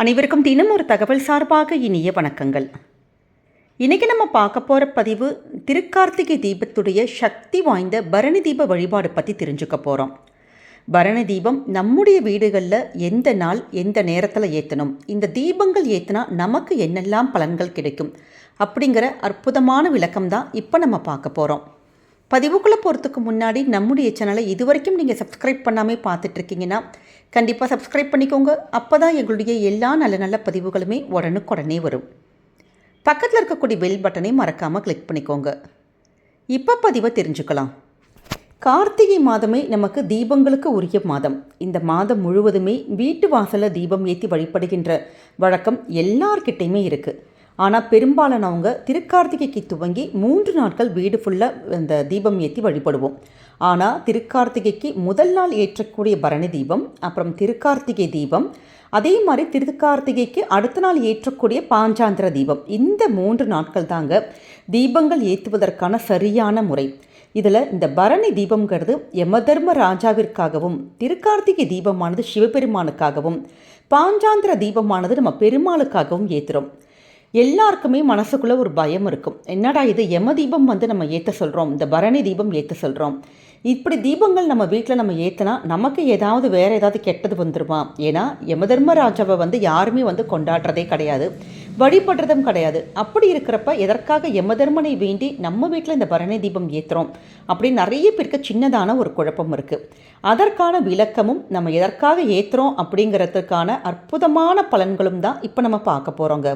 அனைவருக்கும் தினம் ஒரு தகவல் சார்பாக இனிய வணக்கங்கள். இன்றைக்கி நம்ம பார்க்க போகிற பதிவு திருக்கார்த்திகை தீபத்துடைய சக்தி வாய்ந்த பரணி தீப வழிபாடு பற்றி தெரிஞ்சுக்க போகிறோம் பரணி தீபம் நம்முடைய வீடுகளில் எந்த நாள் எந்த நேரத்தில் ஏற்றணும் இந்த தீபங்கள் ஏற்றினா நமக்கு என்னெல்லாம் பலன்கள் கிடைக்கும் அப்படிங்கிற அற்புதமான விளக்கம் தான் இப்போ நம்ம பார்க்க போகிறோம் பதிவுக்குள்ளே போகிறதுக்கு முன்னாடி நம்முடைய சேனலை இது வரைக்கும் நீங்கள் சப்ஸ்கிரைப் பண்ணாமல் பார்த்துட்ருக்கீங்கன்னா கண்டிப்பாக சப்ஸ்கிரைப் பண்ணிக்கோங்க. அப்போ தான் எங்களுடைய எல்லா நல்ல நல்ல பதிவுகளுமே உடனுக்குடனே வரும். பக்கத்தில் இருக்கக்கூடிய பெல் பட்டனை மறக்காமல் கிளிக் பண்ணிக்கோங்க. இப்போ பதிவை தெரிஞ்சுக்கலாம். கார்த்திகை மாதமே நமக்கு தீபங்களுக்கு உரிய மாதம். இந்த மாதம் முழுவதுமே வீட்டு வாசலில் தீபம் ஏற்றி வழிபடுகின்ற வழக்கம் எல்லார்கிட்டையுமே இருக்குது ஆனால் பெரும்பாலானவங்க திருக்கார்த்திகைக்கு துவங்கி மூன்று நாட்கள் வீடு ஃபுல்லாக இந்த தீபம் ஏற்றி வழிபடுவோம். ஆனால் திருக்கார்த்திகைக்கு முதல் நாள் ஏற்றக்கூடிய பரணி தீபம் அப்புறம் திருக்கார்த்திகை தீபம் அதே மாதிரி திருக்கார்த்திகைக்கு அடுத்த நாள் ஏற்றக்கூடிய பாஞ்சாந்திர தீபம். இந்த மூன்று நாட்கள் தாங்க தீபங்கள் ஏற்றுவதற்கான சரியான முறை. இதில் இந்த பரணி தீபம்ங்கிறது யமதர்ம ராஜாவிற்காகவும் திருக்கார்த்திகை தீபமானது சிவபெருமானுக்காகவும் பாஞ்சாந்திர தீபமானது நம்ம பெருமாளுக்காகவும் ஏற்றுறோம் எல்லாருக்குமே மனசுக்குள்ளே ஒரு பயம் இருக்கும். என்னடா இது யம தீபம் வந்து நம்ம ஏற்ற சொல்கிறோம் இந்த பரணி தீபம் ஏற்ற சொல்கிறோம் இப்படி தீபங்கள் நம்ம வீட்டில் நம்ம ஏற்றினா நமக்கு ஏதாவது வேறு ஏதாவது கெட்டது வந்துருமா? ஏன்னா யமதர்மராஜாவை வந்து யாருமே வந்து கொண்டாடுறதே கிடையாது வழிபடுறதும் கிடையாது. அப்படி இருக்கிறப்ப எதற்காக யமதர்மனை வேண்டி நம்ம வீட்டில் இந்த பரணி தீபம் ஏற்றுறோம் அப்படின்னு நிறைய பேருக்கு சின்னதான ஒரு குழப்பம் இருக்குது அதற்கான விளக்கமும் நம்ம எதற்காக ஏற்றுறோம் அப்படிங்கிறதுக்கான அற்புதமான பலன்களும் தான் இப்போ நம்ம பார்க்க போகிறோங்க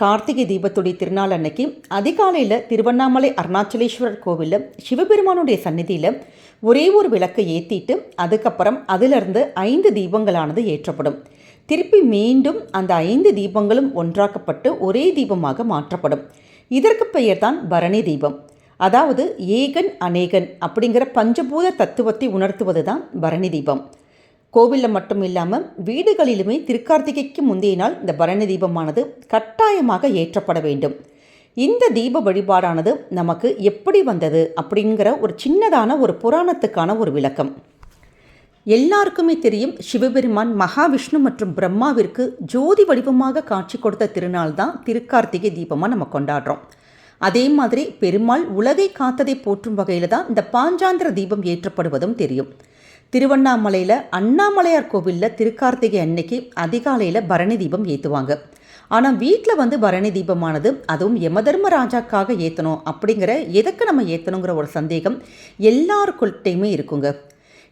கார்த்திகை தீபத்துடைய திருநாள் அன்னைக்கு அதிகாலையில் திருவண்ணாமலை அருணாச்சலேஸ்வரர் கோவிலில் சிவபெருமானுடைய சந்நிதியில் ஒரே ஒரு விளக்கை ஏற்றிட்டு அதுக்கப்புறம் அதிலிருந்து ஐந்து தீபங்களானது ஏற்றப்படும். திருப்பி மீண்டும் அந்த ஐந்து தீபங்களும் ஒன்றாக்கப்பட்டு ஒரே தீபமாக மாற்றப்படும். இதற்கு பெயர் தான் பரணி தீபம். அதாவது ஏகன் அநேகன் அப்படிங்கிற பஞ்சபூத தத்துவத்தை உணர்த்துவது தான் பரணி தீபம். கோவிலில் மட்டும் இல்லாமல் வீடுகளிலுமே திருக்கார்த்திகைக்கு முந்தைய நாள் இந்த பரணி தீபமானது கட்டாயமாக ஏற்றப்பட வேண்டும். இந்த தீப வழிபாடானது நமக்கு எப்படி வந்தது அப்படிங்கிற ஒரு சின்னதான ஒரு புராணத்துக்கான ஒரு விளக்கம். எல்லாருக்குமே தெரியும் சிவபெருமான் மகாவிஷ்ணு மற்றும் பிரம்மாவிற்கு ஜோதி வடிவமாக காட்சி கொடுத்த திருநாள் தான் திருக்கார்த்திகை தீபமாக நம்ம கொண்டாடுறோம். அதே மாதிரி பெருமாள் உலகை காத்ததை போற்றும் வகையில் தான் இந்த பாஞ்சாந்திர தீபம் ஏற்றப்படுவதும் தெரியும். திருவண்ணாமலையில் அண்ணாமலையார் கோவிலில் திருக்கார்த்திகை அன்னைக்கு அதிகாலையில் பரணி தீபம் ஏற்றுவாங்க ஆனால் வீட்டில் வந்து பரணி தீபமானது அதுவும் யமதர்ம ராஜாக்காக ஏற்றணும் அப்படிங்கிற எதுக்கு நம்ம ஏற்றணுங்கிற ஒரு சந்தேகம் எல்லாருக்குள்கிட்டையுமே இருக்குங்க.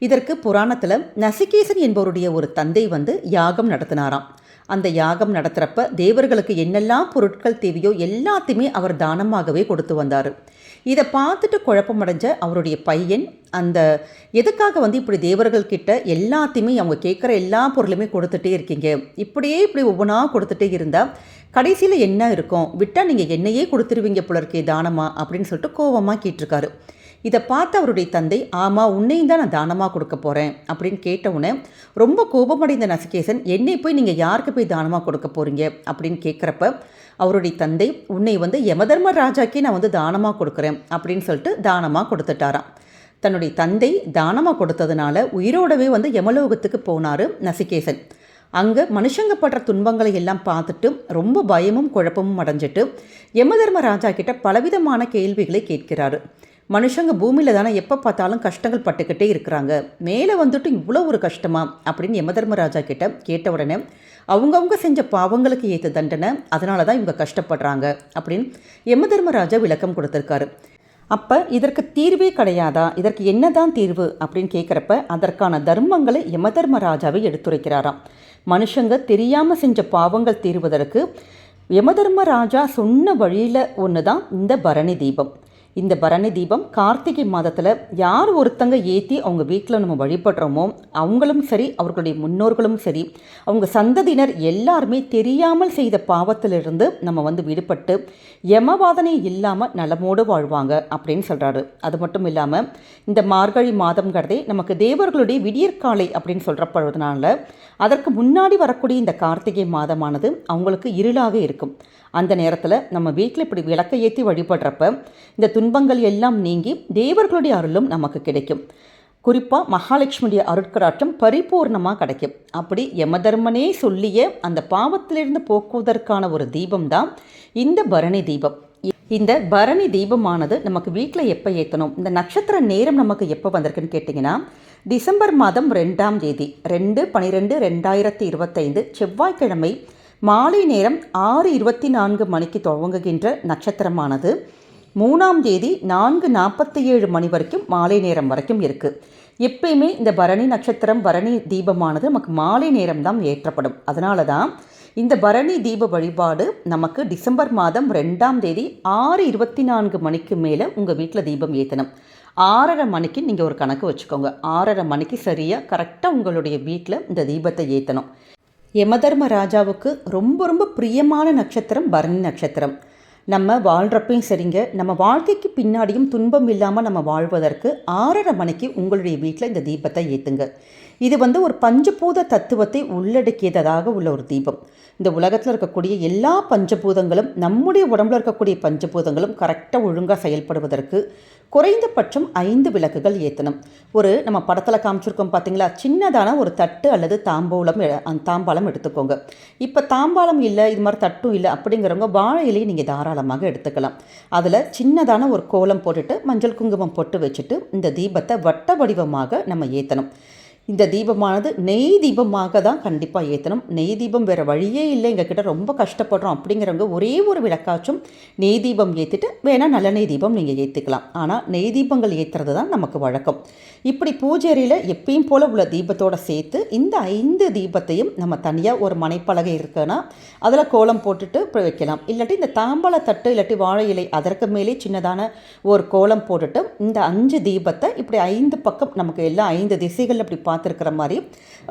இதற்கு புராணத்தில் நசிகேசன் என்பவருடைய ஒரு தந்தை வந்து யாகம் நடத்தினாராம். அந்த யாகம் நடத்துகிறப்ப தேவர்களுக்கு என்னெல்லாம் பொருட்கள் தேவையோ எல்லாத்தையுமே அவர் தானமாகவே கொடுத்து வந்தார். இதை பார்த்துட்டு குழப்பமடைஞ்ச அவருடைய பையன் அந்த எதுக்காக வந்து இப்படி தேவர்கள் கிட்ட எல்லாத்தையுமே அவங்க கேட்குற எல்லா பொருளுமே கொடுத்துட்டே இருக்கீங்க? இப்படியே இப்படி ஒவ்வொன்றா கொடுத்துட்டே இருந்தால் கடைசியில் என்ன இருக்கும்? விட்டால் நீங்கள் என்னையே கொடுத்துருவீங்க புலர்க்கே தானமா அப்படின்னு சொல்லிட்டு கோபமாக கேட்டிருக்காரு. இதை பார்த்து அவருடைய தந்தை ஆமாம் உன்னையும் தான் நான் தானமாக கொடுக்க போகிறேன் அப்படின்னு கேட்டவுடனே ரொம்ப கோபமடைந்த நசிகேசன் என்னை போய் நீங்கள் யாருக்கு போய் தானமாக கொடுக்க போகிறீங்க அப்படின்னு கேட்குறப்ப அவருடைய தந்தை உன்னை வந்து யமதர்ம ராஜாக்கே நான் வந்து தானமாக கொடுக்குறேன் அப்படின்னு சொல்லிட்டு தானமாக கொடுத்துட்டாராம். தன்னுடைய தந்தை தானமாக கொடுத்ததுனால உயிரோடவே வந்து யமலோகத்துக்கு போனார் நசிகேசன். அங்கே மனுஷங்க படுற துன்பங்களை எல்லாம் பார்த்துட்டு ரொம்ப பயமும் குழப்பமும் அடைஞ்சிட்டு யமதர்ம ராஜா கிட்ட பலவிதமான கேள்விகளை கேட்கிறாரு. மனுஷங்க பூமியில் தானே எப்போ பார்த்தாலும் கஷ்டங்கள் பட்டுக்கிட்டே இருக்கிறாங்க. மேலே வந்துட்டு இவ்வளோ ஒரு கஷ்டமா? அப்படின்னு யமதர்மராஜா கிட்ட கேட்ட உடனே அவங்கவுங்க செஞ்ச பாவங்களுக்கு ஏற்ற தண்டனை அதனால தான் இவங்க கஷ்டப்படுறாங்க. அப்படின்னு யமதர்மராஜா விளக்கம் கொடுத்துருக்காரு. அப்போ இதற்கு தீர்வே கிடையாதா? இதற்கு என்னதான் தீர்வு? அப்படின்னு கேட்குறப்ப அதற்கான தர்மங்களை யமதர்மராஜாவை எடுத்துரைக்கிறாராம். மனுஷங்க தெரியாமல் செஞ்ச பாவங்கள் தீர்வதற்கு யமதர்மராஜா சொன்ன வழியில் ஒன்று தான் இந்த பரணி தீபம். இந்த பரணி தீபம் கார்த்திகை மாதத்தில் யார் ஒருத்தங்க ஏற்றி அவங்க வீட்டில் நம்ம வழிபடுறோமோ அவங்களும் சரி அவர்களுடைய முன்னோர்களும் சரி அவங்க சந்ததியினர் எல்லாருமே தெரியாமல் செய்த பாவத்திலிருந்து நம்ம வந்து விடுபட்டு யமவாதனை இல்லாமல் நலமோடு வாழ்வாங்க அப்படின்னு சொல்கிறாரு அது மட்டும் இல்லாமல் இந்த மார்கழி மாதம்ங்கிறதே நமக்கு தேவர்களுடைய விடியற்காலை அப்படின்னு சொல்கிறப்படுறதுனால அதற்கு முன்னாடி வரக்கூடிய இந்த கார்த்திகை மாதமானது அவங்களுக்கு இருளாக இருக்கும். அந்த நேரத்தில் நம்ம வீட்டில் இப்படி விளக்கை ஏற்றி வழிபடுறப்ப இந்த துன்பங்கள் எல்லாம் நீங்கி தேவர்களுடைய அருளும் நமக்கு கிடைக்கும். குறிப்பாக மகாலட்சுமியுடைய அருட்கராட்டம் பரிபூர்ணமாக கிடைக்கும். அப்படி யமதர்மனே சொல்லிய அந்த பாவத்திலிருந்து போக்குவதற்கான ஒரு தீபம் தான் இந்த பரணி தீபம். இந்த பரணி தீபமானது நமக்கு வீட்டில் எப்போ ஏற்றணும் இந்த நட்சத்திர நேரம் நமக்கு எப்போ வந்திருக்குன்னு கேட்டிங்கன்னா டிசம்பர் மாதம் ரெண்டாம் தேதி ரெண்டு பனிரெண்டு ரெண்டாயிரத்தி இருபத்தைந்து செவ்வாய்க்கிழமை மாலை நேரம் ஆறு இருபத்தி நான்கு மணிக்கு துவங்குகின்ற நட்சத்திரமானது. மூணாம் தேதி நான்கு நாற்பத்தி ஏழு மணி வரைக்கும் மாலை நேரம் வரைக்கும் இருக்குது எப்பயுமே இந்த பரணி நட்சத்திரம் பரணி தீபமானது நமக்கு மாலை நேரம் தான் ஏற்றப்படும். அதனால தான் இந்த பரணி தீப வழிபாடு நமக்கு டிசம்பர் மாதம் ரெண்டாம் தேதி ஆறு இருபத்தி நான்கு மணிக்கு மேலே உங்கள் வீட்டில் தீபம் ஏற்றணும் ஆறரை மணிக்கு நீங்கள் ஒரு கணக்கு வச்சுக்கோங்க. ஆறரை மணிக்கு சரியாக கரெக்டாக உங்களுடைய வீட்டில் இந்த தீபத்தை ஏற்றணும் யமதர்ம ராஜாவுக்கு ரொம்ப ரொம்ப பிரியமான நட்சத்திரம் பரணி நட்சத்திரம். நம்ம வாழ்கிறப்பையும் சரிங்க. நம்ம வாழ்க்கைக்கு பின்னாடியும் துன்பம் இல்லாமல் நம்ம வாழ்வதற்கு ஆறரை மணிக்கு உங்களுடைய வீட்டில் இந்த தீபத்தை ஏற்றுங்க இது வந்து ஒரு பஞ்சபூத தத்துவத்தை உள்ளடக்கியதாக உள்ள ஒரு தீபம். இந்த உலகத்தில் இருக்கக்கூடிய எல்லா பஞ்சபூதங்களும் நம்முடைய உடம்புல இருக்கக்கூடிய பஞ்சபூதங்களும் கரெக்டாக ஒழுங்காக செயல்படுவதற்கு குறைந்தபட்சம் ஐந்து விளக்குகள் ஏற்றணும் ஒரு நம்ம படத்தில் காமிச்சிருக்கோம் பார்த்தீங்களா சின்னதான ஒரு தட்டு அல்லது தாம்பூலம் தாம்பாளம் எடுத்துக்கோங்க. இப்போ தாம்பாளம் இல்லை இது மாதிரி தட்டும் இல்லை அப்படிங்கிறவங்க வாழை இலையை நீங்கள் தாராளமாக எடுத்துக்கலாம். அதில் சின்னதான ஒரு கோலம் போட்டுட்டு மஞ்சள் குங்குமம் போட்டு வச்சுட்டு இந்த தீபத்தை வட்ட வடிவமாக நம்ம ஏற்றணும் இந்த தீபமானது நெய் தீபமாக தான் கண்டிப்பாக ஏற்றணும் நெய் தீபம் வேறு வழியே இல்லை. எங்கள் கிட்டே ரொம்ப கஷ்டப்படுறோம் அப்படிங்கிறவங்க ஒரே ஒரு விளக்காச்சும் நெய் தீபம் ஏற்றிட்டு வேணால் நல்ல நெய் தீபம் நீங்கள் ஏற்றிக்கலாம் ஆனால் நெய் தீபங்கள் ஏற்றுறது தான் நமக்கு வழக்கம். இப்படி பூஜை எப்பயும் போல் உள்ள தீபத்தோடு சேர்த்து இந்த ஐந்து தீபத்தையும் நம்ம தனியாக ஒரு மனைப்பலகை இருக்குன்னா அதில் கோலம் போட்டுட்டு வைக்கலாம். இல்லாட்டி இந்த தாம்பாள தட்டு இல்லாட்டி வாழை இலை அதற்கு மேலே சின்னதான ஒரு கோலம் போட்டுட்டு இந்த அஞ்சு தீபத்தை இப்படி ஐந்து பக்கம் நமக்கு எல்லா ஐந்து திசைகள் அப்படி பார்த்துருக்கிற மாதிரி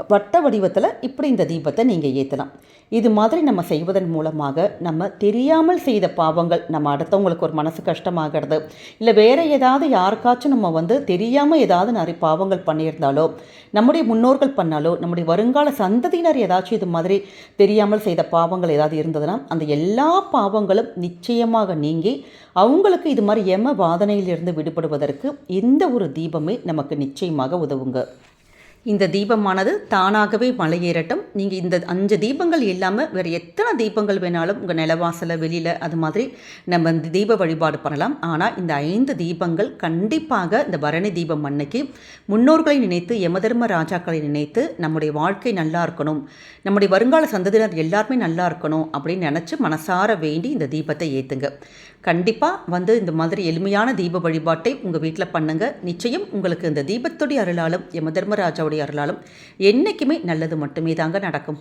வட்ட வடிவத்தில் இப்படி இந்த தீபத்தை நீங்கள் ஏற்றலாம் இது மாதிரி நம்ம செய்வதன் மூலமாக நம்ம தெரியாமல் செய்த பாவங்கள் நம்ம அடுத்தவங்களுக்கு ஒரு மனசு கஷ்டமாகிறது இல்லை வேறு ஏதாவது யாருக்காச்சும் நம்ம வந்து தெரியாமல் ஏதாவது நிறைய பாவங்கள் பண்ணியிருந்தாலோ நம்முடைய முன்னோர்கள் பண்ணாலோ நம்முடைய வருங்கால சந்ததியினர் ஏதாச்சும் இது மாதிரி தெரியாமல் செய்த பாவங்கள் ஏதாவது இருந்ததுன்னா அந்த எல்லா பாவங்களும் நிச்சயமாக நீங்கி அவங்களுக்கு இது மாதிரி எம வாதனையிலிருந்து விடுபடுவதற்கு இந்த ஒரு தீபமே நமக்கு நிச்சயமாக உதவுங்க. இந்த தீபமானது தானாகவே மலையேறட்டும் நீங்கள் இந்த அஞ்சு தீபங்கள் இல்லாமல் வேறு எத்தனை தீபங்கள் வேணாலும் உங்கள் நிலவாசலை வெளியில் அது மாதிரி நம்ம இந்த தீப வழிபாடு பண்ணலாம். ஆனால் இந்த ஐந்து தீபங்கள் கண்டிப்பாக இந்த பரணி தீபம் அன்னைக்கு முன்னோர்களை நினைத்து யமதர்ம ராஜாக்களை நினைத்து நம்முடைய வாழ்க்கை நல்லா இருக்கணும். நம்முடைய வருங்கால சந்ததியினர் எல்லாருமே நல்லா இருக்கணும் அப்படின்னு நினச்சி மனசார வேண்டி இந்த தீபத்தை ஏற்றுங்க கண்டிப்பாக வந்து இந்த மாதிரி எளிமையான தீப வழிபாட்டை உங்கள் வீட்டில் பண்ணுங்க. நிச்சயம் உங்களுக்கு இந்த தீபத்துடைய அருளாலும் யமதர்மராஜாவுடைய அருளாலும் என்றைக்குமே நல்லது மட்டுமே தாங்க நடக்கும்.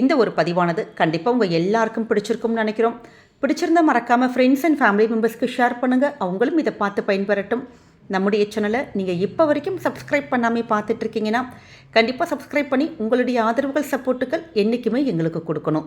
இந்த ஒரு பதிவானது கண்டிப்பாக உங்கள் எல்லாருக்கும் பிடிச்சிருக்கும்னு நினைக்கிறோம். பிடிச்சிருந்தா மறக்காமல் ஃப்ரெண்ட்ஸ் அண்ட் ஃபேமிலி மெம்பர்ஸ்க்கு ஷேர் பண்ணுங்கள் அவங்களும் இதை பார்த்து பயன்பெறட்டும். நம்முடைய சேனலை நீங்கள் இப்போ வரைக்கும் சப்ஸ்கிரைப் பண்ணாமல் பார்த்துட்டு இருக்கீங்கன்னா கண்டிப்பாக சப்ஸ்கிரைப் பண்ணி உங்களுடைய ஆதரவுகள் சப்போர்ட்டுகள் என்றைக்குமே எங்களுக்கு கொடுக்கணும்.